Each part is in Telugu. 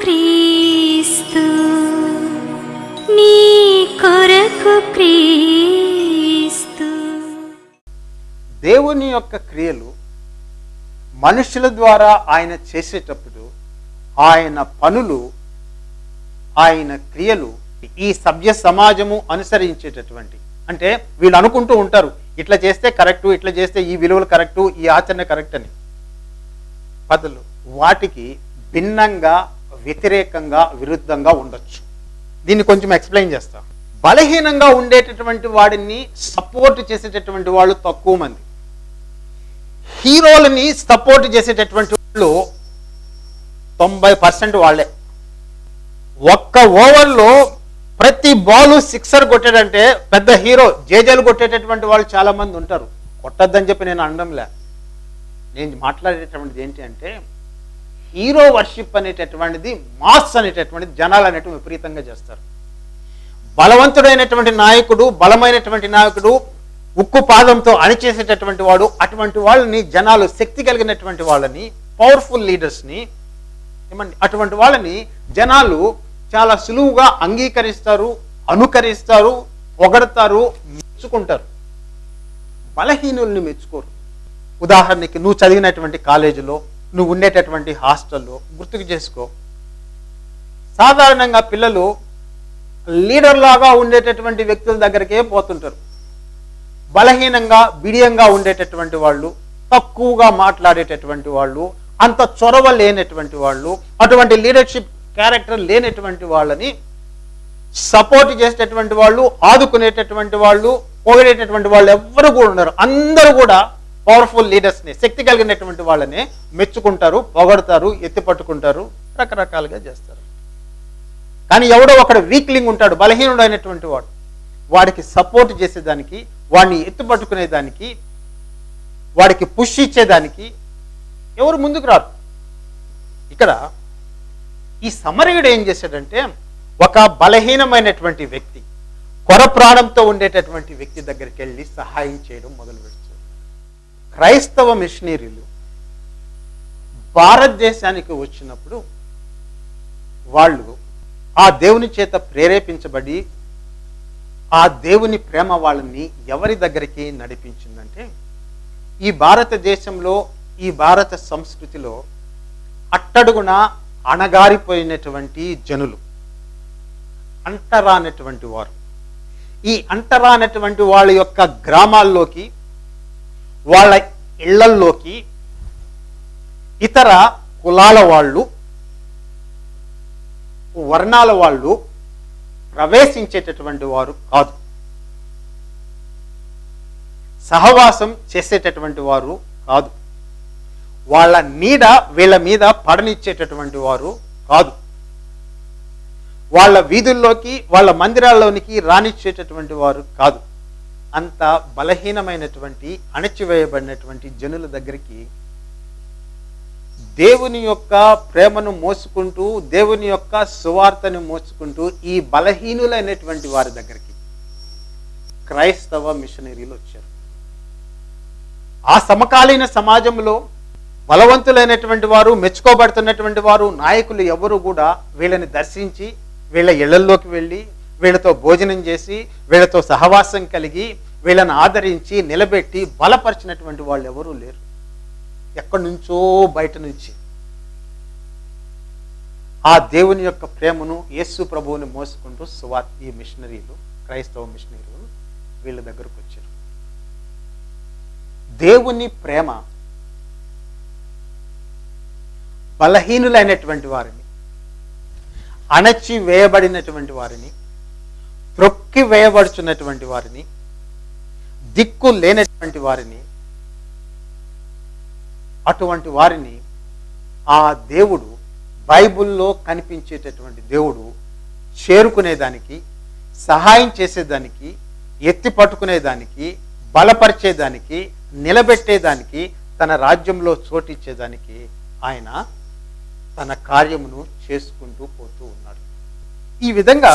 క్రీస్తు నీ కొరకు క్రీస్తు. దేవుని యొక్క క్రియలు మనుషుల ద్వారా ఆయన చేసేటప్పుడు ఆయన పనులు ఆయన క్రియలు ఈ సభ్య సమాజము అనుసరించేటటువంటి. అంటే వీళ్ళు అనుకుంటూ ఉంటారు ఇట్లా చేస్తే కరెక్టు ఇట్లా చేస్తే ఈ విలువలు కరెక్టు ఈ ఆచరణ కరెక్ట్ అని. పదులు వాటికి భిన్నంగా వ్యతిరేకంగా విరుద్ధంగా ఉండొచ్చు. దీన్ని కొంచెం ఎక్స్ప్లెయిన్ చేస్తా. బలహీనంగా ఉండేటటువంటి వాడిని సపోర్ట్ చేసేటటువంటి వాళ్ళు తక్కువ మంది. హీరోలని సపోర్ట్ చేసేటటువంటి వాళ్ళు తొంభై పర్సెంట్ వాళ్ళే. ఒక్క ఓవర్లో ప్రతి బాలు సిక్సర్ కొట్టాడంటే పెద్ద హీరో జేజేలు కొట్టేటటువంటి వాళ్ళు చాలా మంది ఉంటారు. కొట్టద్దని చెప్పి నేను అనడంలే. నేను మాట్లాడేటటువంటిది ఏంటి అంటే హీరో వర్షిప్ అనేటటువంటిది మాస్ అనేటటువంటిది జనాలు అనేటువంటి విపరీతంగా చేస్తారు. బలవంతుడైనటువంటి నాయకుడు బలమైనటువంటి నాయకుడు ఉక్కు పాదంతో అణిచేసేటటువంటి వాడు అటువంటి వాళ్ళని జనాలు శక్తి కలిగినటువంటి వాళ్ళని పవర్ఫుల్ లీడర్స్ని ఏమండి అటువంటి వాళ్ళని జనాలు చాలా సులువుగా అంగీకరిస్తారు అనుకరిస్తారు పొగడతారు మెచ్చుకుంటారు. బలహీనుల్ని మెచ్చుకోరు. ఉదాహరణకి నువ్వు చదివినటువంటి కాలేజీలో నువ్వు ఉండేటటువంటి హాస్టల్లో గుర్తుకు చేసుకో. సాధారణంగా పిల్లలు లీడర్ లాగా ఉండేటటువంటి వ్యక్తుల దగ్గరికే పోతుంటారు. బలహీనంగా బిడియంగా ఉండేటటువంటి వాళ్ళు తక్కువగా మాట్లాడేటటువంటి వాళ్ళు అంత చొరవ లేనటువంటి వాళ్ళు అటువంటి లీడర్షిప్ క్యారెక్టర్ లేనటువంటి వాళ్ళని సపోర్ట్ చేసేటటువంటి వాళ్ళు ఆదుకునేటటువంటి వాళ్ళు పొగిడేటటువంటి వాళ్ళు ఎవ్వరు కూడా ఉన్నారు అందరూ కూడా పవర్ఫుల్ లీడర్స్ని శక్తి కలిగినటువంటి వాళ్ళని మెచ్చుకుంటారు పొగడతారు ఎత్తి పట్టుకుంటారు రకరకాలుగా చేస్తారు. కానీ ఎవడో ఒకడు వీక్లింగ్ ఉంటాడు బలహీనుడు అయినటువంటి వాడు. వాడికి సపోర్ట్ చేసేదానికి వాడిని ఎత్తుపట్టుకునేదానికి వాడికి పుష్ ఇచ్చేదానికి ఎవరు ముందుకు రారు. ఇక్కడ ఈ సమరయుడు ఏం చేశాడంటే ఒక బలహీనమైనటువంటి వ్యక్తి కొర ప్రాణంతో ఉండేటటువంటి వ్యక్తి దగ్గరికి వెళ్ళి సహాయం చేయడం మొదలు పెడుతుంది క్రైస్తవ మిషనరీలు భారతదేశానికి వచ్చినప్పుడు వాళ్ళు ఆ దేవుని చేత ప్రేరేపించబడి ఆ దేవుని ప్రేమ వాళ్ళని ఎవరి దగ్గరికి నడిపించిందంటే ఈ భారతదేశంలో ఈ భారత సంస్కృతిలో అట్టడుగున అణగారిపోయినటువంటి జనులు అంటరానటువంటి వారు. ఈ అంటరానటువంటి వాళ్ళ యొక్క గ్రామాల్లోకి వాళ్ళ ఇళ్ళల్లోకి ఇతర కులాల వాళ్ళు వర్ణాల వాళ్ళు ప్రవేశించేటటువంటి వారు కాదు. సహవాసం చేసేటటువంటి వారు కాదు. వాళ్ళ నీడ వీళ్ళ మీద పడనిచ్చేటటువంటి వారు కాదు. వాళ్ళ వీధుల్లోకి వాళ్ళ మందిరాల్లోనికి రానిచ్చేటటువంటి వారు కాదు. అంత బలహీనమైనటువంటి అణచివేయబడినటువంటి జనుల దగ్గరికి దేవుని యొక్క ప్రేమను మోసుకుంటూ దేవుని యొక్క సువార్తను మోసుకుంటూ ఈ బలహీనులైనటువంటి వారి దగ్గరికి క్రైస్తవ మిషనరీలు వచ్చారు. ఆ సమకాలీన సమాజంలో బలవంతులైనటువంటి వారు మెచ్చుకోబడుతున్నటువంటి వారు నాయకులు ఎవరు కూడా వీళ్ళని దర్శించి వీళ్ళ ఇళ్ళల్లోకి వెళ్ళి వీళ్ళతో భోజనం చేసి వీళ్ళతో సహవాసం కలిగి వీళ్ళని ఆదరించి నిలబెట్టి బలపరిచినటువంటి వాళ్ళు ఎవరూ లేరు. ఎక్కడి నుంచో బయట నుంచి. ఆ దేవుని యొక్క ప్రేమను యేసు ప్రభువుని మోసుకుంటూ సువా ఈ మిషనరీలు క్రైస్తవ మిషనరీలు వీళ్ళ దగ్గరకు వచ్చారు. దేవుని ప్రేమ బలహీనులైనటువంటి వారిని అణచి వేయబడినటువంటి వారిని త్రొక్కి వేయబడుచున్నటువంటి వారిని దిక్కు లేనటువంటి వారిని అటువంటి వారిని ఆ దేవుడు బైబిల్లో కనిపించేటటువంటి దేవుడు చేరుకునేదానికి సహాయం చేసేదానికి ఎత్తి పట్టుకునేదానికి బలపరిచేదానికి నిలబెట్టేదానికి తన రాజ్యంలో చోటిచ్చేదానికి ఆయన తన కార్యమును చేసుకుంటూ పోతూ ఉన్నాడు. ఈ విధంగా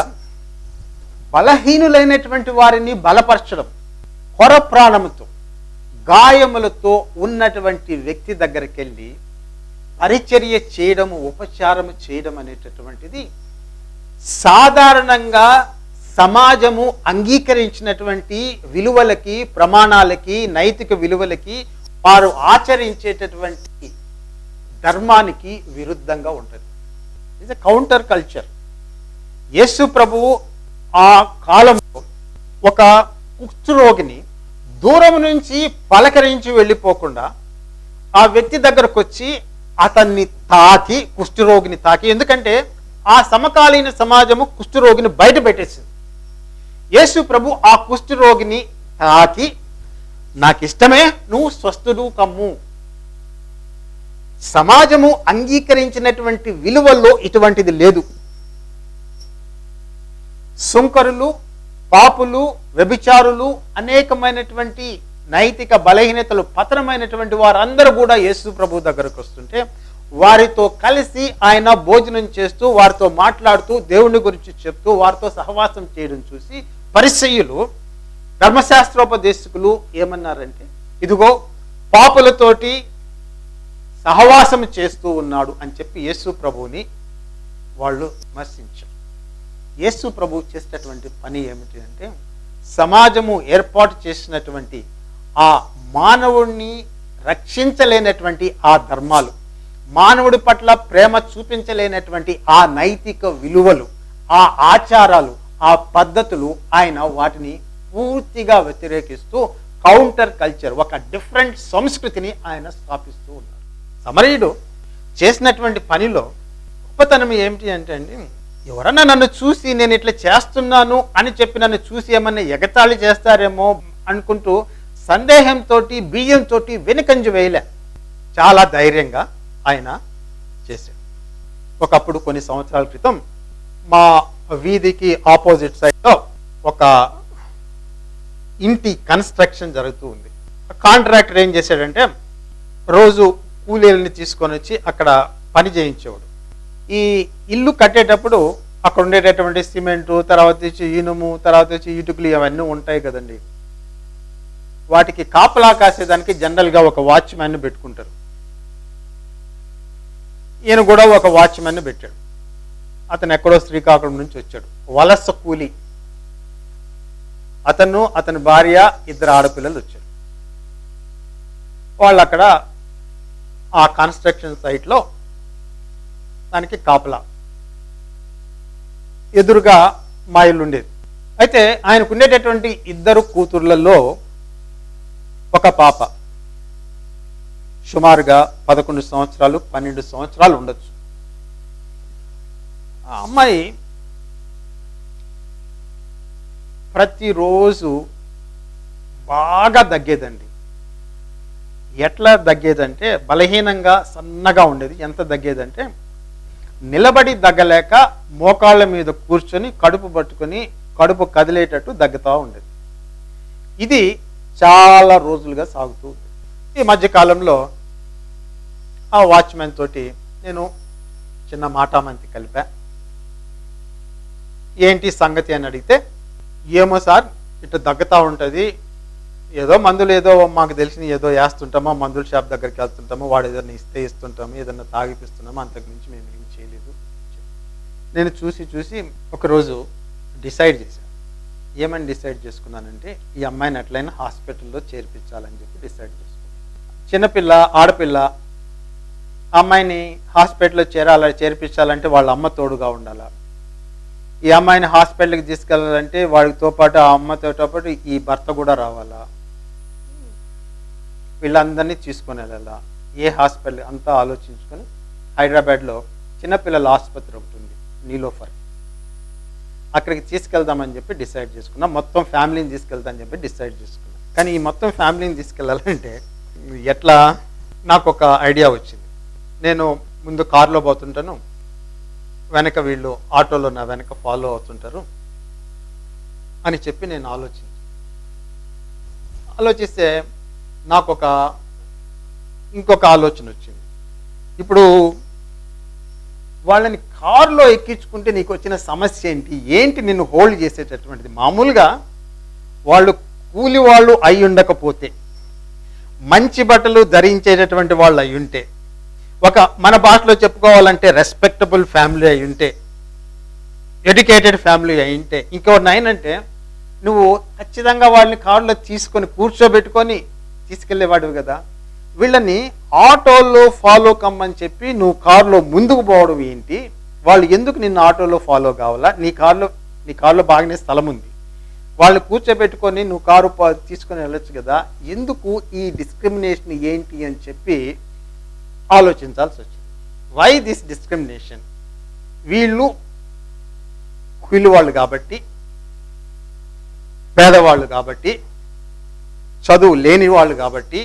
బలహీనులైనటువంటి వారిని బలపరచడం కొర ప్రాణముతో గాయములతో ఉన్నటువంటి వ్యక్తి దగ్గరికి వెళ్ళి పరిచర్య చేయడము ఉపచారము చేయడం అనేటటువంటిది సాధారణంగా సమాజము అంగీకరించినటువంటి విలువలకి ప్రమాణాలకి నైతిక విలువలకి వారు ఆచరించేటటువంటి ధర్మానికి విరుద్ధంగా ఉంటుంది. ఇది కౌంటర్ కల్చర్ యేసు ప్రభువు ఆ కాలంలో ఒక కుష్ఠరోగిని దూరం నుంచి పలకరించి వెళ్ళిపోకుండా ఆ వ్యక్తి దగ్గరకు వచ్చి అతన్ని తాకి కుష్ఠరోగిని తాకి. ఎందుకంటే ఆ సమకాలీన సమాజము కుష్ఠరోగిని బయట పెట్టేసింది. యేసు ప్రభు ఆ కుష్ఠరోగిని తాకి నాకు ఇష్టమే నువ్వు స్వస్థుడు కమ్ము. సమాజము అంగీకరించినటువంటి విలువల్లో ఇటువంటిది లేదు. సుంకరులు పాపులు వ్యభిచారులు అనేకమైనటువంటి నైతిక బలహీనతలు పతనమైనటువంటి వారందరూ కూడా యేసు ప్రభు దగ్గరకు వస్తుంటే వారితో కలిసి ఆయన భోజనం చేస్తూ వారితో మాట్లాడుతూ దేవుని గురించి చెప్తూ వారితో సహవాసం చేయడం చూసి పరిసయ్యులు ధర్మశాస్త్రోపదేశకులు ఏమన్నారంటే ఇదిగో పాపులతోటి సహవాసం చేస్తూ ఉన్నాడు అని చెప్పి యేసు ప్రభువుని వాళ్ళు విమర్శించారు. యేసు ప్రభు చేసేటటువంటి పని ఏమిటి అంటే సమాజము ఏర్పాటు చేసినటువంటి ఆ మానవుణ్ణి రక్షించలేనటువంటి ఆ ధర్మాలు మానవుడి పట్ల ప్రేమ చూపించలేనటువంటి ఆ నైతిక విలువలు ఆ ఆచారాలు ఆ పద్ధతులు ఆయన వాటిని పూర్తిగా వ్యతిరేకిస్తూ కౌంటర్ కల్చర్ ఒక డిఫరెంట్ సంస్కృతిని ఆయన స్థాపిస్తూ ఉన్నారు. సమరయుడు చేసినటువంటి పనిలో గొప్పతనం ఏమిటి అంటే అండి ఎవరన్నా నన్ను చూసి నేను ఇట్లా చేస్తున్నాను అని చెప్పి నన్ను చూసి ఏమన్నా ఎగతాళి చేస్తారేమో అనుకుంటూ సందేహంతో బియ్యంతో వెనుకంజు వేయలే. చాలా ధైర్యంగా ఆయన చేశాడు. ఒకప్పుడు కొన్ని సంవత్సరాల క్రితం మా వీధికి ఆపోజిట్ సైడ్లో ఒక ఇంటి కన్స్ట్రక్షన్ జరుగుతూ ఉంది. కాంట్రాక్టర్ ఏం చేశాడంటే రోజు కూలీలని తీసుకొని వచ్చి అక్కడ పని చేయించేవాడు. ఈ ఇల్లు కట్టేటప్పుడు అక్కడ ఉండేటటువంటి సిమెంటు తర్వాత వచ్చి ఇనుము తర్వాత వచ్చి ఇటుకలు అవన్నీ ఉంటాయి కదండి. వాటికి కాపలా కాసేదానికి జనరల్గా ఒక వాచ్మ్యాన్ పెట్టుకుంటారు. ఈయన కూడా ఒక వాచ్మ్యాన్ పెట్టాడు. అతను ఎక్కడో శ్రీకాకుళం నుంచి వచ్చాడు. వలస కూలి. అతను అతని భార్య ఇద్దరు ఆడపిల్లలు వచ్చారు. వాళ్ళు అక్కడ ఆ కన్స్ట్రక్షన్ సైట్లో దానికి కాపలా. ఎదురుగా మా ఇల్లు ఉండేది. అయితే ఆయనకు ఉండేటటువంటి ఇద్దరు కూతుర్లలో ఒక పాప. సుమారుగా పదకొండు సంవత్సరాలు పన్నెండు సంవత్సరాలు ఉండొచ్చు. ఆ అమ్మాయి ప్రతిరోజు బాగా దగ్గేదండి. ఎట్లా దగ్గేదంటే బలహీనంగా సన్నగా ఉండేది. ఎంత దగ్గేదంటే నిలబడి దగ్గలేక మోకాళ్ళ మీద కూర్చొని కడుపు పట్టుకొని కడుపు కదిలేటట్టు దగ్గుతూ ఉండేది. ఇది చాలా రోజులుగా సాగుతూ ఉంది. ఈ మధ్యకాలంలో ఆ వాచ్మెన్ తోటి నేను చిన్న మాటామంతి కలిపా. ఏంటి సంగతి అని అడిగితే ఏమో సార్ ఇటు దగ్గుతూ ఉంటుంది. ఏదో మందులు ఏదో మాకు తెలిసిన ఏదో వేస్తుంటామో మందుల షాప్ దగ్గరికి వెళ్తుంటామో వాడు ఏదైనా ఇస్తే ఇస్తుంటాము ఏదైనా తాగిపిస్తున్నామో అంతకుమించి మేము ఏం నేను చూసి చూసి ఒకరోజు డిసైడ్ చేశాను ఏమని డిసైడ్ చేసుకున్నానంటే ఈ అమ్మాయిని ఎట్లయినా హాస్పిటల్లో చేర్పించాలని చెప్పి డిసైడ్ చేసుకున్నాను చిన్నపిల్ల ఆడపిల్ల అమ్మాయిని హాస్పిటల్లో చేరాల చేర్పించాలంటే వాళ్ళ అమ్మ తోడుగా ఉండాలా? ఈ అమ్మాయిని హాస్పిటల్కి తీసుకెళ్ళాలంటే వాడితో పాటు ఆ అమ్మతో పాటు ఈ భర్త కూడా రావాలా? వీళ్ళందరినీ తీసుకొని వెళ్ళాలా? ఏ హాస్పిటల్? అంతా ఆలోచించుకొని హైదరాబాద్లో చిన్నపిల్లల ఆసుపత్రి ఒకటి నీలోఫర్ అక్కడికి తీసుకెళ్దామని చెప్పి డిసైడ్ చేసుకున్నా. మొత్తం ఫ్యామిలీని తీసుకెళ్తామని చెప్పి డిసైడ్ చేసుకున్నాం. కానీ ఈ మొత్తం ఫ్యామిలీని తీసుకెళ్ళాలంటే ఎట్లా? నాకు ఒక ఐడియా వచ్చింది. నేను ముందు కారులో పోతుంటాను. వెనక వీళ్ళు ఆటోలో నా వెనక ఫాలో అవుతుంటారు అని చెప్పి నేను ఆలోచించి. ఆలోచిస్తే నాకు ఒక ఇంకొక ఆలోచన వచ్చింది. ఇప్పుడు వాళ్ళని కారులో ఎక్కించుకుంటే నీకు వచ్చిన సమస్య ఏంటి? ఏంటి నిన్ను హోల్డ్ చేసేటటువంటిది? మామూలుగా వాళ్ళు కూలి వాళ్ళు అయి ఉండకపోతే మంచి బట్టలు ధరించేటటువంటి వాళ్ళు అయి ఉంటే ఒక మన భాషలో చెప్పుకోవాలంటే రెస్పెక్టబుల్ ఫ్యామిలీ అయి ఉంటే ఎడ్యుకేటెడ్ ఫ్యామిలీ అయి ఉంటే ఇంకోటి నువ్వు ఖచ్చితంగా వాళ్ళని కారులో తీసుకొని కూర్చోబెట్టుకొని తీసుకెళ్ళేవాడు కదా. వీళ్ళని ఆటోలో ఫాలో కమ్మని చెప్పి నువ్వు కారులో ముందుకు పోవడం ఏంటి? వాళ్ళు ఎందుకు నిన్ను ఆటోలో ఫాలో కావాలా? నీ కారులో నీ కారులో బాగానే స్థలం ఉంది. వాళ్ళు కూర్చోబెట్టుకొని నువ్వు కారు తీసుకొని వెళ్ళొచ్చు కదా. ఎందుకు ఈ డిస్క్రిమినేషన్ ఏంటి అని చెప్పి ఆలోచించాల్సి వచ్చింది. వై దిస్ డిస్క్రిమినేషన్ వీళ్ళు కూలి వాళ్ళు కాబట్టి పేదవాళ్ళు కాబట్టి చదువు లేని వాళ్ళు కాబట్టి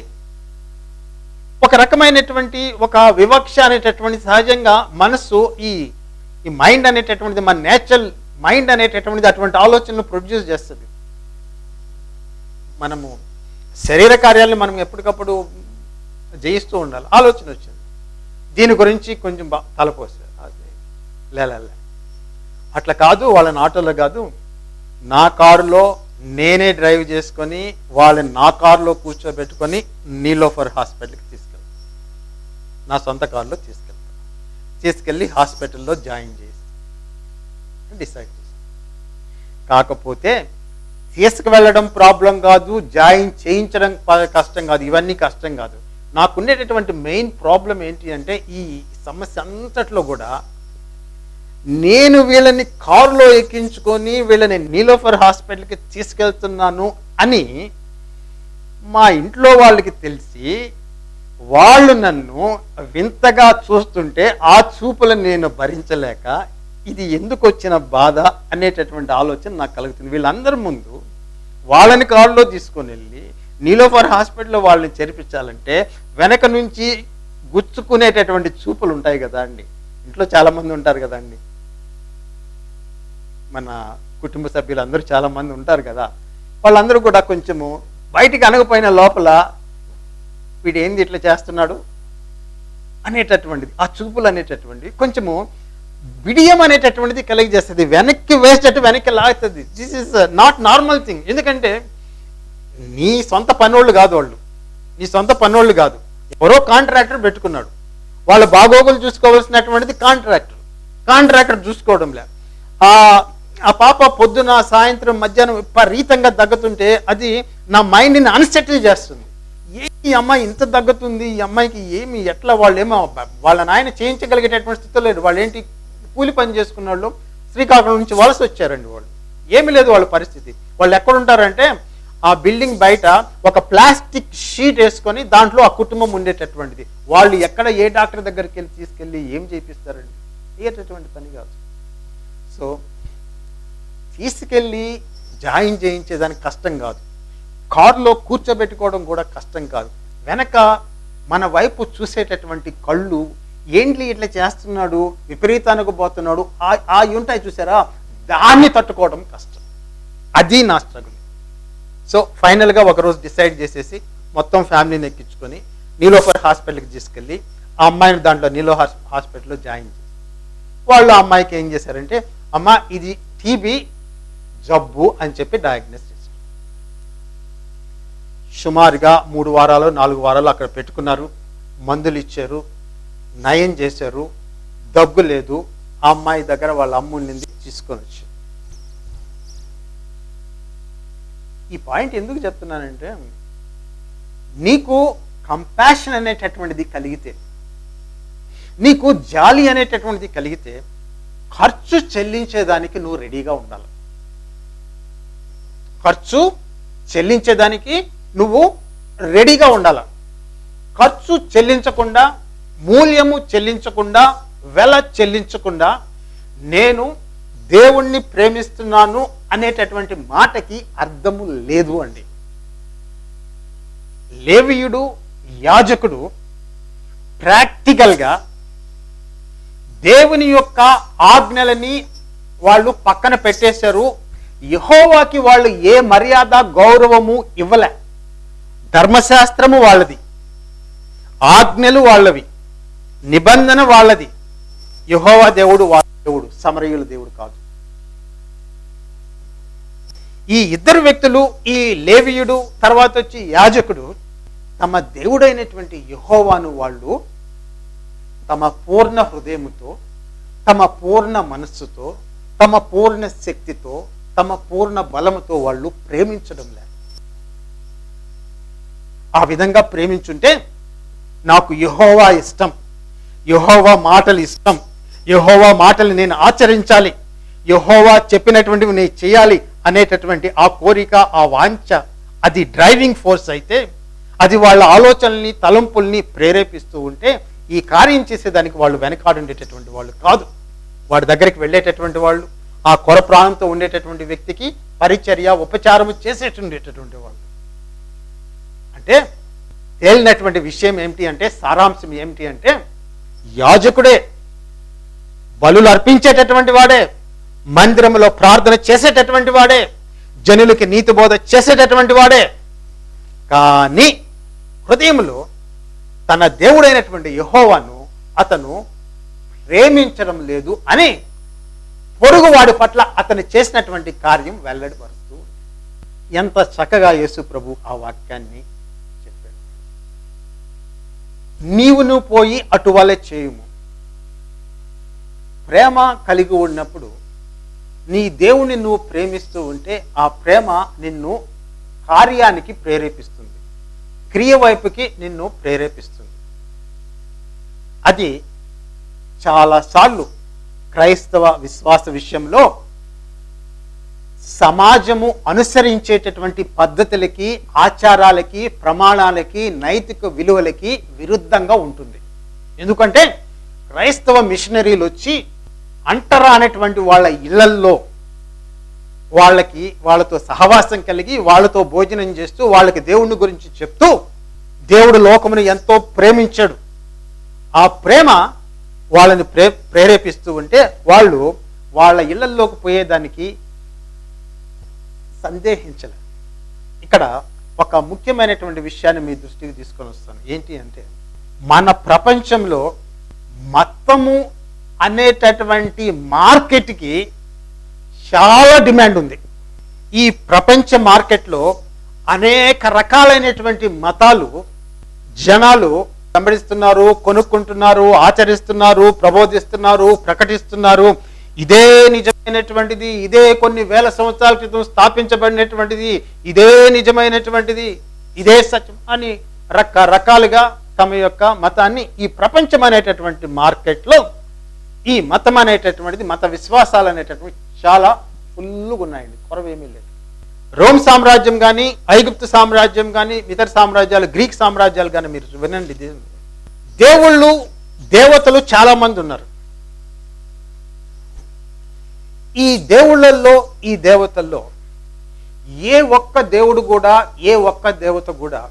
ఒక రకమైనటువంటి ఒక వివక్ష అనేటటువంటి సహజంగా మనస్సు ఈ ఈ మైండ్ అనేటటువంటిది మన నేచురల్ మైండ్ అనేటటువంటిది అటువంటి ఆలోచనలు ప్రొడ్యూస్ చేస్తుంది. మనము శరీర కార్యాలను మనం ఎప్పటికప్పుడు జయిస్తూ ఉండాలి. ఆలోచన వచ్చింది. దీని గురించి కొంచెం బా తలపోసారు లేలే అట్లా కాదు వాళ్ళని ఆటోలో కాదు. నా కారులో నేనే డ్రైవ్ చేసుకొని వాళ్ళని నా కారులో కూర్చోబెట్టుకొని నీలోఫర్ హాస్పిటల్కి తీసుకు నా సొంత కారులో తీసుకెళ్తాను తీసుకెళ్ళి హాస్పిటల్లో జాయిన్ చేసి డిసైడ్ చేశాను కాకపోతే తీసుకువెళ్ళడం ప్రాబ్లం కాదు జాయిన్ చేయించడం కష్టం కాదు ఇవన్నీ కష్టం కాదు. నాకుండేటటువంటి మెయిన్ ప్రాబ్లం ఏంటి అంటే ఈ సమస్య అంతట్లో కూడా నేను వీళ్ళని కారులో ఎక్కించుకొని వీళ్ళని నీలోఫర్ హాస్పిటల్కి తీసుకెళ్తున్నాను అని మా ఇంట్లో వాళ్ళకి తెలిసి వాళ్ళు నన్ను వింతగా చూస్తుంటే ఆ చూపులను నేను భరించలేక ఇది ఎందుకు వచ్చిన బాధ అనేటటువంటి ఆలోచన నాకు కలుగుతుంది. వీళ్ళందరి ముందు వాళ్ళని కారులో తీసుకొని వెళ్ళి నీలోఫర్ హాస్పిటల్లో వాళ్ళని చేర్పించాలంటే వెనక నుంచి గుచ్చుకునేటటువంటి చూపులు ఉంటాయి కదా అండి. ఇంట్లో చాలామంది ఉంటారు కదండి మన కుటుంబ సభ్యులు అందరూ చాలామంది ఉంటారు కదా. వాళ్ళందరూ కూడా కొంచెము బయటికి అనగపోయిన లోపల వీడు ఏంది ఇట్లా చేస్తున్నాడు? అనేటటువంటిది ఆ చూపులు అనేటటువంటిది కొంచెము బిడియం అనేటటువంటిది కలిగజేస్తుంది. వెనక్కి వేసేటట్టు వెనక్కి లాగుతుంది this is not normal thing ఎందుకంటే నీ సొంత పనోళ్ళు కాదు వాళ్ళు. నీ సొంత పనోళ్ళు కాదు. ఎవరో కాంట్రాక్టర్ పెట్టుకున్నాడు. వాళ్ళ బాగోగులు చూసుకోవాల్సినటువంటిది కాంట్రాక్టర్ కాంట్రాక్టర్ చూసుకోవడం లే. ఆ ఆ పాప పొద్దున సాయంత్రం మధ్యాహ్నం విపరీతంగా తగ్గుతుంటే అది నా మైండ్ని అన్సెటిల్ చేస్తుంది. ఏ ఈ అమ్మాయి ఇంత దగ్గుతుంది ఈ అమ్మాయికి ఏమి? ఎట్లా వాళ్ళు ఏమో వాళ్ళ నాయన చేయించగలిగేటటువంటి స్థితిలో లేరు. వాళ్ళు ఏంటి కూలి పని చేసుకున్న వాళ్ళు శ్రీకాకుళం నుంచి వలస వచ్చారండి వాళ్ళు. ఏమీ లేదు వాళ్ళ పరిస్థితి. వాళ్ళు ఎక్కడుంటారంటే ఆ బిల్డింగ్ బయట ఒక ప్లాస్టిక్ షీట్ వేసుకొని దాంట్లో ఆ కుటుంబం ఉండేటటువంటిది. వాళ్ళు ఎక్కడ ఏ డాక్టర్ దగ్గరికి వెళ్ళి తీసుకెళ్ళి ఏం చేపిస్తారండి? అయ్యేటటువంటి పని కాదు. సో తీసుకెళ్ళి జాయిన్ చేయించేదానికి కష్టం కాదు. కారులో కూర్చోబెట్టుకోవడం కూడా కష్టం కాదు. వెనక మన వైపు చూసేటటువంటి కళ్ళు ఏంటి ఇట్లా చేస్తున్నాడు? విపరీతానికి పోతున్నాడు. ఆ- ఉంటాయి చూసారా? దాన్ని తట్టుకోవడం కష్టం. అది నా స్ట్రగుల్ సో ఫైనల్గా ఒకరోజు డిసైడ్ చేసేసి మొత్తం ఫ్యామిలీని ఎక్కించుకొని నీలోఫర్ హాస్పిటల్కి తీసుకెళ్ళి ఆ అమ్మాయిని దాంట్లో నీలో హాస్పిటల్లో జాయిన్ చేసి వాళ్ళు ఆ అమ్మాయికి ఏం చేశారంటే అమ్మ ఇది టీబీ జబ్బు అని చెప్పి డయాగ్నోస్ సుమారుగా మూడు వారాలు నాలుగు వారాలు అక్కడ పెట్టుకున్నారు. మందులు ఇచ్చారు నయం చేశారు. దగ్గు లేదు. ఆ అమ్మాయి దగ్గర వాళ్ళ అమ్మ తీసుకొని వచ్చి. ఈ పాయింట్ ఎందుకు చెప్తున్నానంటే నీకు కంపాషన్ అనేటటువంటిది కలిగితే నీకు జాలి అనేటటువంటిది కలిగితే ఖర్చు చెల్లించేదానికి నువ్వు రెడీగా ఉండాలి. ఖర్చు చెల్లించేదానికి నువ్వు రెడీగా ఉండాలి? ఖర్చు చెల్లించకుండా మూల్యము చెల్లించకుండా వెల చెల్లించకుండా నేను దేవుణ్ణి ప్రేమిస్తున్నాను అనేటటువంటి మాటకి అర్థము లేదు అండి. లేవియుడు యాజకుడు ప్రాక్టికల్గా దేవుని యొక్క ఆజ్ఞలని వాళ్ళు పక్కన పెట్టేశారు. యహోవాకి వాళ్ళు ఏ మర్యాద గౌరవము ఇవ్వలే. ధర్మశాస్త్రము వాళ్ళది. ఆజ్ఞలు వాళ్ళవి. నిబంధన వాళ్ళది. యహోవా దేవుడు వాళ్ళ దేవుడు సమరయుల దేవుడు కాదు. ఈ ఇద్దరు వ్యక్తులు ఈ లేవియుడు తర్వాత వచ్చి యాజకుడు తమ దేవుడైనటువంటి యహోవాను వాళ్ళు తమ పూర్ణ హృదయముతో తమ పూర్ణ మనస్సుతో తమ పూర్ణ శక్తితో తమ పూర్ణ బలముతో వాళ్ళు ప్రేమించడం లేదు ఆ విధంగా ప్రేమించుంటే నాకు యహోవా ఇష్టం యహోవా మాటలు ఇష్టం యహోవా మాటలు నేను ఆచరించాలి యహోవా చెప్పినటువంటివి నేను చేయాలి అనేటటువంటి ఆ కోరిక ఆ వాంఛ అది డ్రైవింగ్ ఫోర్స్ అయితే అది వాళ్ళ ఆలోచనల్ని తలంపుల్ని ప్రేరేపిస్తూ ఉంటే ఈ కార్యం చేసేదానికి వాళ్ళు వెనకాడుండేటటువంటి వాళ్ళు కాదు. వాడి దగ్గరికి వెళ్ళేటటువంటి వాళ్ళు ఆ కొర ప్రాణంతో ఉండేటటువంటి వ్యక్తికి పరిచర్య ఉపచారము చేసేటుండేటటువంటి వాళ్ళు. అంటే తేలినటువంటి విషయం ఏమిటి అంటే సారాంశం ఏమిటి అంటే యాజకుడే బలులు అర్పించేటటువంటి వాడే మందిరంలో ప్రార్థన చేసేటటువంటి వాడే జనులకి నీతి బోధ చేసేటటువంటి వాడే. కానీ హృదయంలో తన దేవుడైనటువంటి యహోవాను అతను ప్రేమించడం లేదు అని పొరుగువాడి పట్ల అతను చేసినటువంటి కార్యం వెల్లడిపరుస్తూ ఎంత చక్కగా యేసు ప్రభు ఆ వాక్యాన్ని నీవును పోయి అటువలే చేయుము. ప్రేమ కలిగి ఉన్నప్పుడు నీ దేవుని నువ్వు ప్రేమిస్తూ ఉంటే ఆ ప్రేమ నిన్ను కార్యానికి ప్రేరేపిస్తుంది. క్రియ వైపుకి నిన్ను ప్రేరేపిస్తుంది. అది చాలాసార్లు క్రైస్తవ విశ్వాస విషయంలో సమాజము అనుసరించేటటువంటి పద్ధతులకి ఆచారాలకి ప్రమాణాలకి నైతిక విలువలకి విరుద్ధంగా ఉంటుంది. ఎందుకంటే క్రైస్తవ మిషనరీలు వచ్చి అంటరానటువంటి వాళ్ళ ఇళ్ళల్లో వాళ్ళకి వాళ్ళతో సహవాసం కలిగి వాళ్ళతో భోజనం చేస్తూ వాళ్ళకి దేవుని గురించి చెప్తూ దేవుడు లోకమును ఎంతో ప్రేమించాడు. ఆ ప్రేమ వాళ్ళని ప్రే ప్రేరేపిస్తూ ఉంటే వాళ్ళు వాళ్ళ ఇళ్ళల్లోకి పోయేదానికి సందేహించలే. ఇక్కడ ఒక ముఖ్యమైనటువంటి విషయాన్ని మీ దృష్టికి తీసుకొని వస్తాను. ఏంటి అంటే మన ప్రపంచంలో మతము అనేటటువంటి మార్కెట్కి చాలా డిమాండ్ ఉంది. ఈ ప్రపంచ మార్కెట్లో అనేక రకాలైనటువంటి మతాలు జనాలు సంబడిస్తున్నారు కొనుక్కుంటున్నారు ఆచరిస్తున్నారు ప్రబోధిస్తున్నారు ప్రకటిస్తున్నారు. ఇదే నిజమైనటువంటిది ఇదే కొన్ని వేల సంవత్సరాల క్రితం స్థాపించబడినటువంటిది ఇదే నిజమైనటువంటిది ఇదే సత్యం అని రకరకాలుగా తమ యొక్క మతాన్ని ఈ ప్రపంచం అనేటటువంటి మార్కెట్లో ఈ మతం అనేటటువంటిది మత విశ్వాసాలు అనేటటువంటి చాలా ఫుల్లుగా ఉన్నాయండి కొరవేమీ లేదు. రోమ్ సామ్రాజ్యం కానీ ఐగుప్తు సామ్రాజ్యం కానీ ఇతర సామ్రాజ్యాలు గ్రీక్ సామ్రాజ్యాలు కానీ మీరు వినండి దేవుళ్ళు దేవతలు చాలామంది ఉన్నారు. ఈ దేవుళ్ళల్లో ఈ దేవతల్లో ఏ ఒక్క దేవుడు కూడా ఏ ఒక్క దేవత కూడా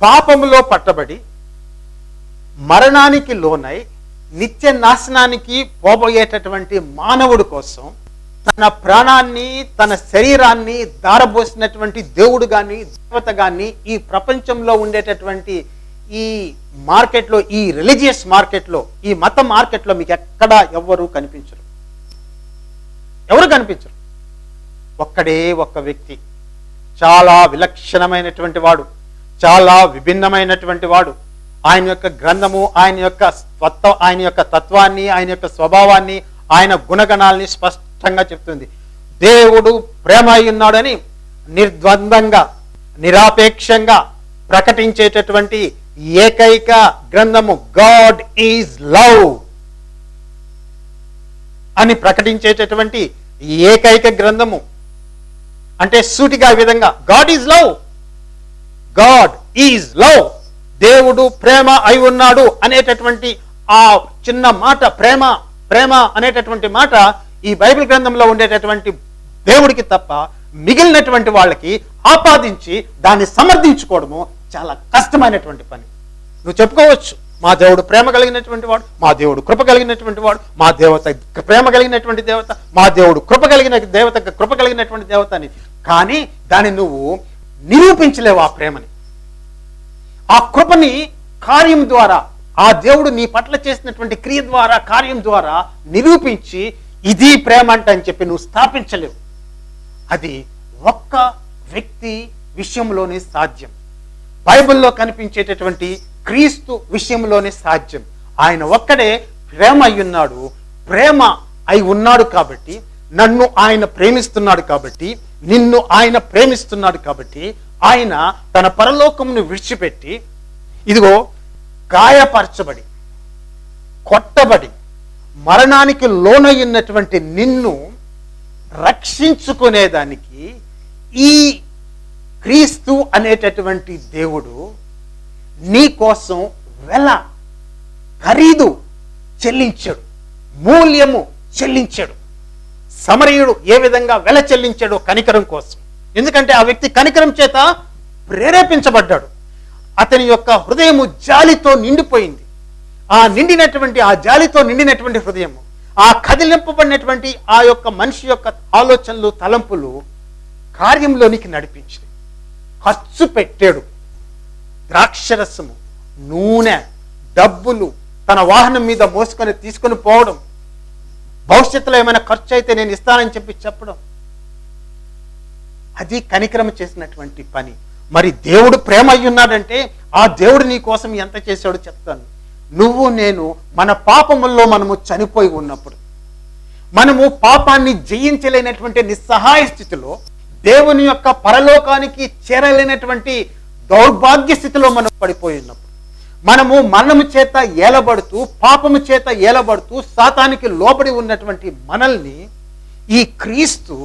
పాపములో పట్టబడి మరణానికి లోనై నిత్య నాశనానికి పోబోయేటటువంటి మానవుడి కోసం తన ప్రాణాన్ని తన శరీరాన్ని దారబోసినటువంటి దేవుడు కానీ దేవత కానీ ఈ ప్రపంచంలో ఉండేటటువంటి ఈ మార్కెట్లో ఈ రిలీజియస్ మార్కెట్లో ఈ మత మార్కెట్లో మీకు ఎక్కడా ఎవ్వరూ కనిపించరు. ఎవరు కనిపించరు? ఒక్కడే ఒక్క వ్యక్తి. చాలా విలక్షణమైనటువంటి వాడు. చాలా విభిన్నమైనటువంటి వాడు. ఆయన యొక్క గ్రంథము ఆయన యొక్క స్వత్వ ఆయన యొక్క తత్వాన్ని ఆయన యొక్క స్వభావాన్ని ఆయన గుణగణాల్ని స్పష్టంగా చెప్తుంది. దేవుడు ప్రేమ అయి ఉన్నాడని నిర్ద్వందంగా నిరాపేక్షంగా ప్రకటించేటటువంటి ఏకైక గ్రంథము గాడ్ ఈజ్ లవ్ అని ప్రకటించేటటువంటి ఏకైక గ్రంథము. అంటే సూటిగా విధంగా God is love God is love దేవుడు ప్రేమ అయి ఉన్నాడు అనేటటువంటి ఆ చిన్న మాట ప్రేమ ప్రేమ అనేటటువంటి మాట ఈ బైబిల్ గ్రంథంలో ఉండేటటువంటి దేవుడికి తప్ప మిగిలినటువంటి వాళ్ళకి ఆపాదించి దాన్ని సమర్థించుకోవడము చాలా కష్టమైనటువంటి పని. నువ్వు చెప్పుకోవచ్చు మా దేవుడు ప్రేమ కలిగినటువంటి వాడు మా దేవుడు కృప కలిగినటువంటి వాడు మా దేవత ప్రేమ కలిగినటువంటి దేవత మా దేవుడు కృప కలిగిన దేవత కృప కలిగినటువంటి దేవత అని. కానీ దాన్ని నువ్వు నిరూపించలేవు ఆ ప్రేమని. ఆ కృపని కార్యం ద్వారా ఆ దేవుడు నీ పట్ల చేసినటువంటి క్రియ ద్వారా కార్యం ద్వారా నిరూపించి ఇది ప్రేమ అంట అని చెప్పి నువ్వు స్థాపించలేవు. అది ఒక్క వ్యక్తి విషయంలోనే సాధ్యం. బైబిల్లో కనిపించేటటువంటి క్రీస్తు విషయంలోనే సాధ్యం. ఆయన ఒక్కడే ప్రేమ అయ్యున్నాడు ప్రేమ అయి ఉన్నాడు కాబట్టి నన్ను ఆయన ప్రేమిస్తున్నాడు కాబట్టి నిన్ను ఆయన ప్రేమిస్తున్నాడు కాబట్టి ఆయన తన పరలోకమును విడిచిపెట్టి ఇదిగో గాయపరచబడి కొట్టబడి మరణానికి లోనయ్యున్నటువంటి నిన్ను రక్షించుకునేదానికి ఈ క్రీస్తు అనేటటువంటి దేవుడు నీ కోసం వెల ఖరీదు చెల్లించాడు మూల్యము చెల్లించాడు. సమరయుడు ఏ విధంగా వెల చెల్లించాడో కనికరం కోసం. ఎందుకంటే ఆ వ్యక్తి కనికరం చేత ప్రేరేపించబడ్డాడు. అతని యొక్క హృదయము జాలితో నిండిపోయింది. ఆ నిండినటువంటి ఆ జాలితో నిండినటువంటి హృదయము ఆ కదిలింపబడినటువంటి ఆ యొక్క మనిషి యొక్క ఆలోచనలు తలంపులు కార్యంలోనికి నడిపించింది. ఖర్చు పెట్టాడు. ద్రాక్షరసము నూనె డబ్బులు తన వాహనం మీద మోసుకొని తీసుకొని పోవడం. భవిష్యత్తులో ఏమైనా ఖర్చు అయితే నేను ఇస్తానని చెప్పి చెప్పడం. అది కనికరం చేసినటువంటి పని. మరి దేవుడు ప్రేమ అయ్యున్నాడంటే ఆ దేవుడు నీ కోసం ఎంత చేశాడో చెప్తాను. నువ్వు నేను మన పాపముల్లో మనము చనిపోయి ఉన్నప్పుడు మనము పాపాన్ని జయించలేనటువంటి నిస్సహాయ స్థితిలో దేవుని యొక్క పరలోకానికి చేరలేనటువంటి దౌర్భాగ్య స్థితిలో మనం పడిపోయి ఉన్నప్పుడు మనము మరణము చేత ఏలబడుతూ పాపము చేత ఏలబడుతూ సాతానికి లోబడి ఉన్నటువంటి మనల్ని ఈ క్రీస్తు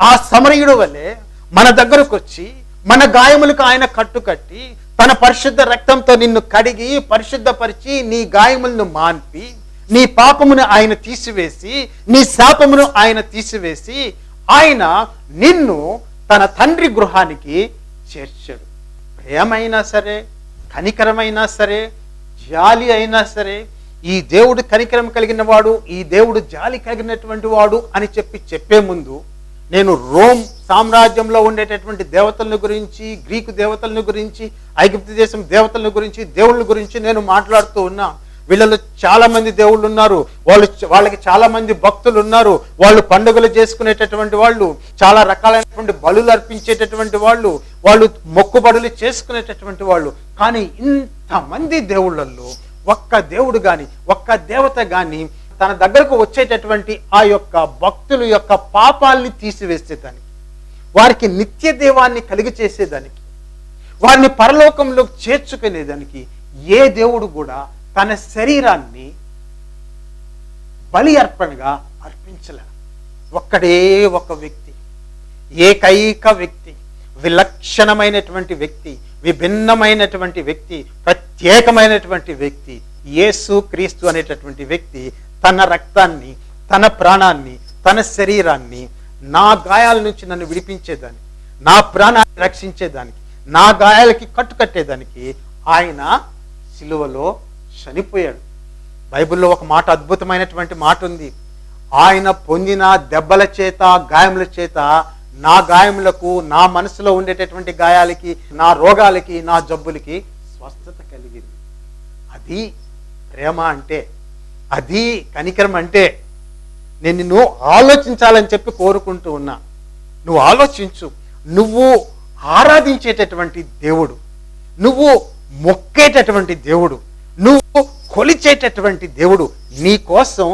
ఆ సమరయుడు వలె మన దగ్గరకు వచ్చి మన గాయములకు ఆయన కట్టుకట్టి తన పరిశుద్ధ రక్తంతో నిన్ను కడిగి పరిశుద్ధపరిచి నీ గాయములను మాన్పి నీ పాపమును ఆయన తీసివేసి నీ శాపమును ఆయన తీసివేసి ఆయన నిన్ను తన తండ్రి గృహానికి చేర్చాడు. ప్రేమైనా సరే కనికరమైనా సరే జాలి అయినా సరే ఈ దేవుడు కనికరం కలిగిన వాడు ఈ దేవుడు జాలి కలిగినటువంటి వాడు అని చెప్పి చెప్పే ముందు నేను రోమ్ సామ్రాజ్యంలో ఉండేటటువంటి దేవతలను గురించి గ్రీకు దేవతలను గురించి ఐగుప్తు దేశం దేవతలను గురించి దేవుళ్ళ గురించి నేను మాట్లాడుతూ ఉన్నా. వీళ్ళలో చాలా మంది దేవుళ్ళు ఉన్నారు. వాళ్ళు వాళ్ళకి చాలా మంది భక్తులు ఉన్నారు. వాళ్ళు పండుగలు చేసుకునేటటువంటి వాళ్ళు చాలా రకాలైనటువంటి బలులు అర్పించేటటువంటి వాళ్ళు వాళ్ళు మొక్కుబడులు చేసుకునేటటువంటి వాళ్ళు. కానీ ఇంతమంది దేవుళ్ళల్లో ఒక్క దేవుడు కానీ ఒక్క దేవత కానీ తన దగ్గరకు వచ్చేటటువంటి ఆ యొక్క భక్తుల యొక్క పాపాల్ని తీసివేసేదానికి వారికి నిత్య దేవాన్ని కలిగి చేసేదానికి వారిని పరలోకంలోకి చేర్చుకునేదానికి ఏ దేవుడు కూడా తన శరీరాన్ని బలి అర్పణగా అర్పించలే. ఒక్కడే ఒక వ్యక్తి ఏకైక వ్యక్తి విలక్షణమైనటువంటి వ్యక్తి విభిన్నమైనటువంటి వ్యక్తి ప్రత్యేకమైనటువంటి వ్యక్తి యేసు క్రీస్తు అనేటటువంటి వ్యక్తి తన రక్తాన్ని తన ప్రాణాన్ని తన శరీరాన్ని నా గాయాల నుంచి నన్ను విడిపించేదానికి నా ప్రాణాన్ని రక్షించేదానికి నా గాయాలకి కట్టుకట్టేదానికి ఆయన సిలువలో చనిపోయాడు. బైబిల్లో ఒక మాట అద్భుతమైనటువంటి మాట ఉంది. ఆయన పొందిన దెబ్బల చేత గాయముల చేత నా గాయములకు నా మనసులో ఉండేటటువంటి గాయాలకి నా రోగాలకి నా జబ్బులకి స్వస్థత కలిగింది. అది ప్రేమ అంటే అది కనికరం అంటే నేను నిన్ను ఆలోచించాలని చెప్పి కోరుకుంటూ ఉన్నా. నువ్వు ఆలోచించు. నువ్వు ఆరాధించేటటువంటి దేవుడు. నువ్వు మొక్కేటటువంటి దేవుడు. నువ్వు కొలిచేటటువంటి దేవుడు నీ కోసం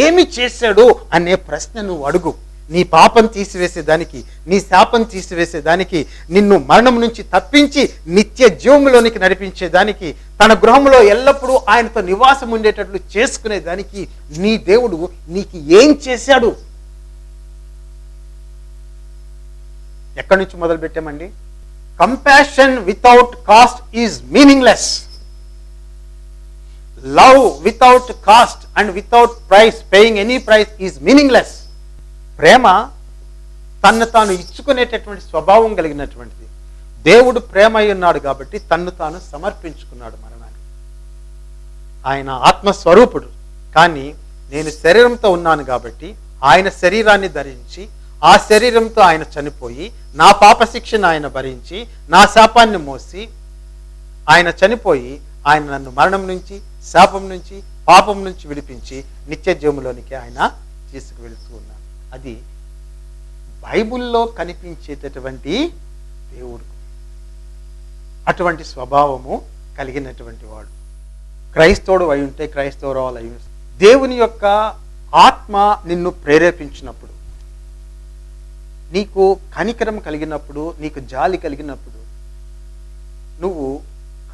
ఏమి చేశాడు అనే ప్రశ్న నువ్వు అడుగు. నీ పాపం తీసివేసేదానికి నీ శాపం తీసివేసేదానికి నిన్ను మరణం నుంచి తప్పించి నిత్య జీవములోనికి నడిపించేదానికి తన గృహంలో ఎల్లప్పుడూ ఆయనతో నివాసం ఉండేటట్లు చేసుకునేదానికి నీ దేవుడు నీకు ఏం చేశాడు? ఎక్కడి నుంచి మొదలు పెట్టామండి compassion without cost is meaningless love without cost and without price paying any price is meaningless ప్రేమ తన్ను తాను ఇచ్చుకునేటటువంటి స్వభావం కలిగినటువంటిది. దేవుడు ప్రేమ అయి ఉన్నాడు కాబట్టి తన్ను తాను సమర్పించుకున్నాడు మరణానికి. ఆయన ఆత్మస్వరూపుడు. కానీ నేను శరీరంతో ఉన్నాను కాబట్టి ఆయన శరీరాన్ని ధరించి ఆ శరీరంతో ఆయన చనిపోయి నా పాపశిక్షను ఆయన భరించి నా శాపాన్ని మోసి ఆయన చనిపోయి ఆయన నన్ను మరణం నుంచి శాపం నుంచి పాపం నుంచి విడిపించి నిత్యజీవంలోనికి ఆయన తీసుకువెళ్తూ ఉన్నాడు అది బైబిల్లో కనిపించేటటువంటి దేవుడు. అటువంటి స్వభావము కలిగినటువంటి వాడు. క్రైస్తవుడు అయి ఉంటే క్రైస్తవురాలు అయి దేవుని యొక్క ఆత్మ నిన్ను ప్రేరేపించినప్పుడు నీకు కనికరం కలిగినప్పుడు నీకు జాలి కలిగినప్పుడు నువ్వు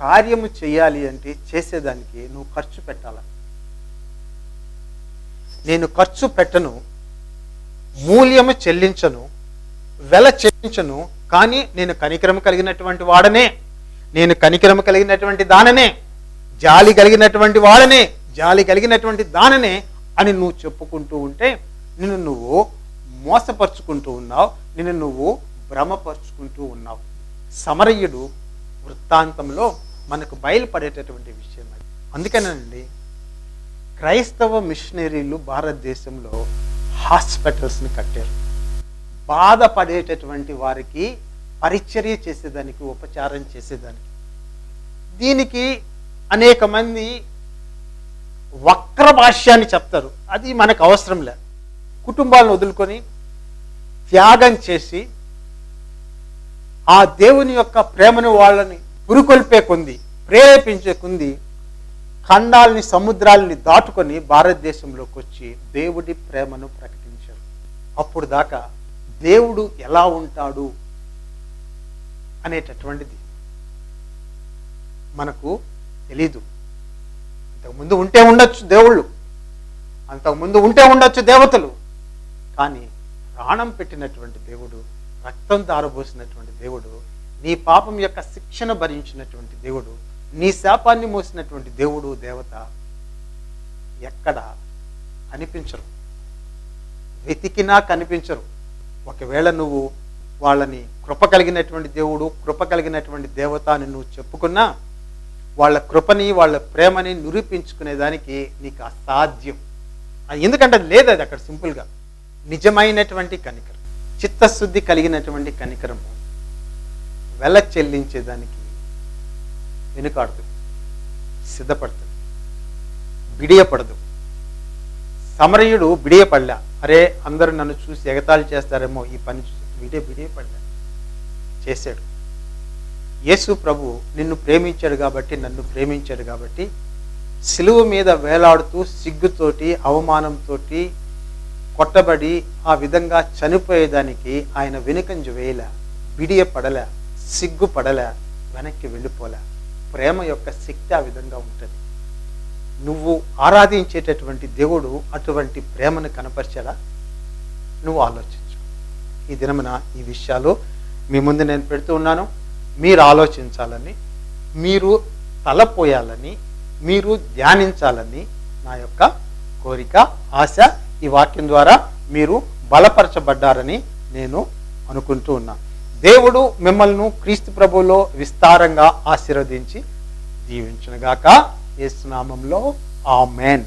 కార్యము చేయాలి అంటే చేసేదానికి నువ్వు ఖర్చు పెట్టాల? నేను ఖర్చు పెట్టను మూల్యము చెల్లించను వెల చెల్లించను కానీ నేను కనికరము కలిగినటువంటి వాడనే నేను కనికరము కలిగినటువంటి దాననే జాలి కలిగినటువంటి వాడనే జాలి కలిగినటువంటి దాననే అని నువ్వు చెప్పుకుంటూ ఉంటే నిన్ను నువ్వు మోసపరుచుకుంటూ ఉన్నావు నిన్ను నువ్వు భ్రమపరుచుకుంటూ ఉన్నావు. సమరయుడు వృత్తాంతంలో మనకు బయలుపడేటటువంటి విషయం అది. అందుకేనండి క్రైస్తవ మిషనరీలు భారతదేశంలో హాస్పిటల్స్ని కట్టారు. బాధపడేటటువంటి వారికి పరిచర్య చేసేదానికి ఉపచారం చేసేదానికి. దీనికి అనేక మంది వక్ర భాష్యాన్ని చెప్తారు. అది మనకు అవసరం లే. కుటుంబాలను వదులుకొని త్యాగం చేసి ఆ దేవుని యొక్క ప్రేమను వాళ్ళని పురుకొల్పే కొంది ప్రేరేపించే కొంది ఖండాలని సముద్రాలని దాటుకొని భారతదేశంలోకి వచ్చి దేవుడి ప్రేమను ప్రకటించారు. అప్పుడు దాకా దేవుడు ఎలా ఉంటాడు అనేటటువంటిది మనకు తెలీదు. అంతకుముందు ఉంటే ఉండొచ్చు దేవుళ్ళు అంతకుముందు ఉంటే ఉండొచ్చు దేవతలు కానీ ప్రాణం పెట్టినటువంటి దేవుడు రక్తం దారబోసినటువంటి దేవుడు నీ పాపం యొక్క శిక్షణ భరించినటువంటి దేవుడు నీ శాపాన్ని మోసినటువంటి దేవుడు దేవత ఎక్కడ కనిపించరు. వెతికినా కనిపించరు. ఒకవేళ నువ్వు వాళ్ళని కృప కలిగినటువంటి దేవుడు కృప కలిగినటువంటి దేవత అని నువ్వు చెప్పుకున్నా వాళ్ళ కృపని వాళ్ళ ప్రేమని నిరూపించుకునేదానికి నీకు అసాధ్యం. ఎందుకంటే లేదు అది అక్కడ సింపుల్గా. నిజమైనటువంటి కనిక చిత్తశుద్ధి కలిగినటువంటి కనికరము వెల చెల్లించేదానికి వెనుకాడుతుంది సిద్ధపడుతుంది బిడియపడదు. సమరయుడు బిడియపడలే. అరే అందరూ నన్ను చూసి ఎగతాళి చేస్తారేమో ఈ పని చూసి. బిడే బిడియపడలే. చేశాడు. యేసు ప్రభు నిన్ను ప్రేమించాడు కాబట్టి నన్ను ప్రేమించాడు కాబట్టి సిలువ మీద వేలాడుతూ సిగ్గుతోటి అవమానంతో కొట్టబడి ఆ విధంగా చనిపోయేదానికి ఆయన వెనుకంజ వేయలే బిడియపడల సిగ్గుపడలే వెనక్కి వెళ్ళిపోలే. ప్రేమ యొక్క శక్తి ఆ విధంగా ఉంటుంది. నువ్వు ఆరాధించేటటువంటి దేవుడు అటువంటి ప్రేమను కనపరిచేలా నువ్వు ఆలోచించు. ఈ దినమున ఈ విషయాలు మీ ముందు నేను పెడుతూ ఉన్నాను. మీరు ఆలోచించాలని మీరు తలపోయాలని మీరు ధ్యానించాలని నా యొక్క కోరిక ఆశ ఈ వాక్యం ద్వారా మీరు బలపరచబడ్డారని నేను అనుకుంటూ ఉన్నాను దేవుడు మిమ్మల్ని క్రీస్తు ప్రభువులో విస్తారంగా ఆశీర్వదించి దీవించునుగాక. ఆ మేన్